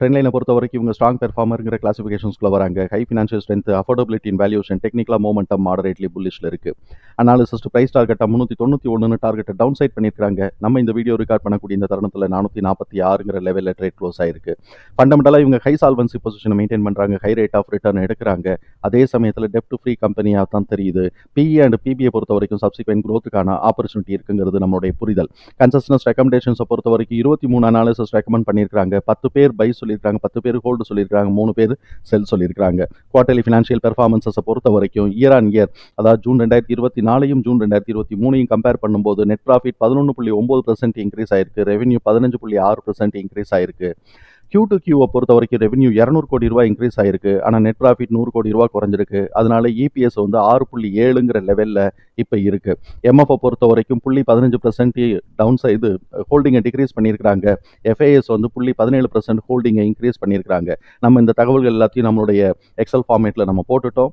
Trend லைனை பொறுத்த வரைக்கும் இவங்க ஸ்ட்ராங் பெர்ஃபார்மருங்கிற கிளாசிஃபிகேஷன்ஸ்குள்ள வராங்க. High financial strength affordability in valuation டெக்னிக்கலாக மூமெண்டம் மாடரேட்லி புல்லிஷில் இருக்கு. அனாலிசிஸ்ட் ப்ரைஸ் டார்கெட்டை முந்நூற்றி தொண்ணூற்றி ஒன்று டார்கெட்டை டவுன் சைட் பண்ணியிருக்காங்க நம்ம இந்த வீடியோ ரெக்கார்ட் பண்ணக்கூடிய இந்த தருணத்தில் நானூற்றி நாற்பத்தி ஆறுங்கிற லெவலில் ட்ரேட் க்ளோஸ் ஆயிருக்கு. ஃபண்டமெண்டலாக இவங்க ஹை சால்வன்சி பொசிஷனை மெயின்டைன் பண்ணுறாங்க ஹை ரேட் ஆஃப் ரிட்டர்ன் எடுக்கிறாங்க. அதே சமயத்தில் டெப்ட் ஃப்ரீ கம்பெனியாக தான் தெரியுது. பிஇ அண்ட் பிபிஐ பொறுத்த வரைக்கும் சப்சிக்வெண்ட் க்ரோத்துக்கான ஆப்பர்ச்சுனிட்டி இருக்குங்கிறது நம்மளுடைய புரிதல். கன்சஸ்டன்ஸ் ரெக்கமெண்டேஷன்ஸை பொறுத்த வரைக்கும் இருபத்தி மூணு அனாலிசிஸ் ரெக்கமெண்ட் பண்ணியிருக்காங்க பத்து பேர் பை சொல்லியிருக்காங்க. பத்து பேர் ஹோல்டு சொல்லியிருக்காங்க. மூணு பேர் செல் சொல்லியிருக்காங்க குவார்டர்லி ஃபினான்ஷியல் பெர்ஃபார்மன்ஸை பொறுத்த வரைக்கும் இயர் ஆன் இயர் அதாவது ஜூன் ரெண்டாயிரத்தி இருபத்தி நாலையும் ஜூன் ரெண்டாயிரத்தி இருபத்தி மூணையும் கம்பேர் பண்ணும்போது நெட் ப்ராஃபிட் பதினொன்று புள்ளி ஒம்பது பர்சன்ட் இன்க்ரீஸ் ஆயிருக்கு. ரெவன்யூ பதினஞ்சு புள்ளி ஆறு பர்சன்ட் இன்க்ரீஸ் ஆயிருக்கு. கியூ டு கியூவை பொறுத்த வரைக்கும் ரெவன்யூ இரநூறு கோடி ரூபாய் இன்க்ரீஸ் ஆயிருக்கு. ஆனால் நெட் ப்ராஃபிட் நூறு கோடி ரூபாய் குறைஞ்சிருக்கு. அதனால இபிஎஸ் வந்து ஆறு புள்ளி ஏழுங்கிற லெவலில் இப்போ இருக்கு. எம்எஃப் பொறுத்த வரைக்கும் புள்ளி பதினஞ்சு பர்சன்ட் டவுன் இது ஹோல்டிங்கை டிக்ரீஸ் பண்ணியிருக்கிறாங்க. எஃப்ஐஎஸ் வந்து புள்ளி பதினேழு பர்சன்ட் ஹோல்டிங்கை இன்க்ரீஸ் பண்ணியிருக்கிறாங்க. நம்ம இந்த தகவல்கள் எல்லாத்தையும் நம்மளுடைய எக்ஸல் ஃபார்மேட்டில் நம்ம போட்டுட்டோம்.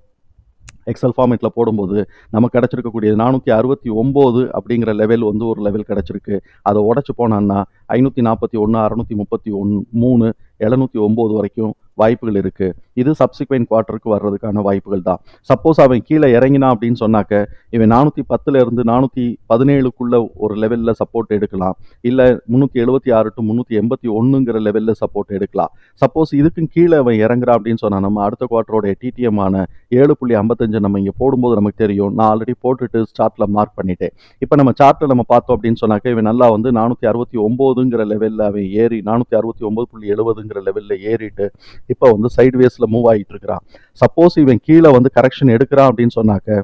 எக்ஸல் ஃபார்மேட்டில் போடும்போது நமக்கு கிடச்சிருக்கக்கூடிய நானூற்றி அறுபத்தி ஒம்பது அப்படிங்கிற லெவல் வந்து ஒரு லெவல் கிடச்சிருக்கு. அதை உடச்சி போனான்னா ஐநூற்றி நாற்பத்தி ஒன்று அறநூற்றி முப்பத்தி ஒன் மூணு எழுநூற்றி ஒம்பது வரைக்கும் வாய்ப்புகள் இருக்குது இது சப்சிக்வெண்ட் குவார்ட்டருக்கு வர்றதுக்கான வாய்ப்புகள் தான். சப்போஸ் அவன் கீழே இறங்கினா அப்படின்னு சொன்னாக்க இவன் நானூற்றி பத்துலேருந்து நானூற்றி பதினேழுக்குள்ள ஒரு லெவலில் சப்போர்ட் எடுக்கலாம். இல்லை முந்நூற்றி எழுபத்தி ஆறு டு முந்நூற்றி எண்பத்தி ஒன்றுங்கிற லெவலில் சப்போர்ட் எடுக்கலாம். சப்போஸ் இதுக்கும் கீழே அவன் இறங்குறான் அப்படின்னு சொன்னால் நம்ம அடுத்த குவார்ட்டரோட டிடிஎம் ஆன ஏழு புள்ளி ஐம்பத்தஞ்சு நம்ம இங்கே போடும்போது நமக்கு தெரியும். நான் ஆல்ரெடி போட்டுட்டு சார்ட்டில் மார்க் பண்ணிட்டேன். இப்போ நம்ம சார்ட்டில் நம்ம பார்த்தோம் அப்படின்னு சொன்னாக்க இவன் நல்லா வந்து நானூற்றி அறுபத்தி ஒம்போதுங்கிற லெவலில் அவன் ஏறி நானூற்றி அறுபத்தி ஒம்பது புள்ளி எழுபதுங்கிற லெவலில் ஏறிட்டு இப்போ வந்து சைடு வேஸில் மூவ் ஆகிட்டு இருக்கிறான். சப்போஸ் இவன் கீழே வந்து கரெக்ஷன் எடுக்கிறான் அப்படின்னு சொன்னாக்க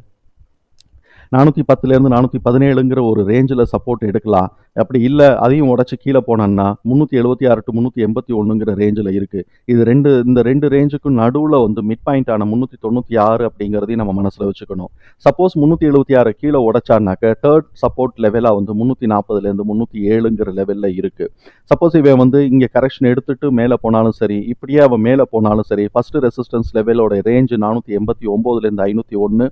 நானூற்றி பத்துலேருந்து நானூற்றி பதினேழுங்கிற ஒரு ரேஞ்சில் சப்போர்ட் எடுக்கலாம். அப்படி இல்லை அதையும் உடச்சி கீழே போனான்னா முந்நூற்றி எழுபத்தி ஆறு டு முந்நூற்றி எண்பத்தி ஒன்றுங்கிற ரேஞ்சில் இருக்குது இது ரெண்டு இந்த ரெண்டு ரேஞ்சுக்கும் நடுவில் வந்து மிட் பாயிண்டான முந்நூற்றி தொண்ணூற்றி ஆறு அப்படிங்கிறதையும் நம்ம மனசில் வச்சுக்கணும். சப்போஸ் முந்நூற்றி எழுபத்தி ஆறு கீழே உடச்சானாக்க தேர்ட் சப்போர்ட் லெவலாக வந்து முந்நூற்றி நாற்பதுலேருந்து முந்நூற்றி ஏழுங்கிற லெவலில் இருக்குது சப்போஸ் இவன் வந்து இங்கே கரெக்ஷன் எடுத்துட்டு மேலே போனாலும் சரி இப்படியே அவன் மேலே போனாலும் சரி ஃபஸ்ட்டு ரெசிஸ்டன்ஸ் லெவலோட ரேஞ்சு நானூற்றி எண்பத்தி ஒம்போதுலேருந்து ஐநூற்றி ஒன்று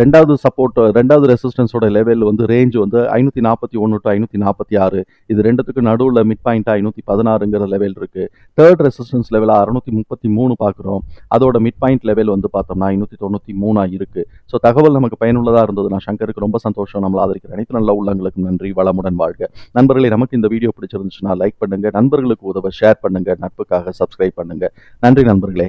ரெண்டாவது சப்போர்ட் ரெண்டாவது ரெசிஸ்டன்ஸோட லெவல் வந்து ரேஞ்ச் வந்து ஐநூற்றி நாற்பத்தி ஒன்று டு ஐநூற்றி நாற்பத்தி ஆறு. இது ரெண்டுத்துக்கு நடுவில் மிட் பாயிண்ட் ஐநூற்றி பதினாறுங்கிற லெவல் இருக்குது தேர்ட் ரெசிஸ்டன்ஸ் லெவலில் அறுநூற்றி முப்பத்தி மூணு பார்க்குறோம். அதோட மிட் பாயிண்ட் லெவல் வந்து பார்த்தோம்னா ஐநூற்றி தொண்ணூற்றி மூணாக இருக்குது ஸோ தகவல் நமக்கு பயனுள்ளதாக இருந்தது நான் சங்கருக்கு ரொம்ப சந்தோஷம். நம்ம ஆதரிக்கிற அனைத்து நல்ல உள்ளங்களுக்கும் நன்றி வளமுடன் வாழ்க. நண்பர்களே நமக்கு இந்த வீடியோ பிடிச்சிருந்துச்சுன்னா லைக் பண்ணுங்க. நண்பர்களுக்கு உதவ ஷேர் பண்ணுங்க. நட்புக்காக சப்ஸ்கிரைப் பண்ணுங்க. நன்றி நண்பர்களே.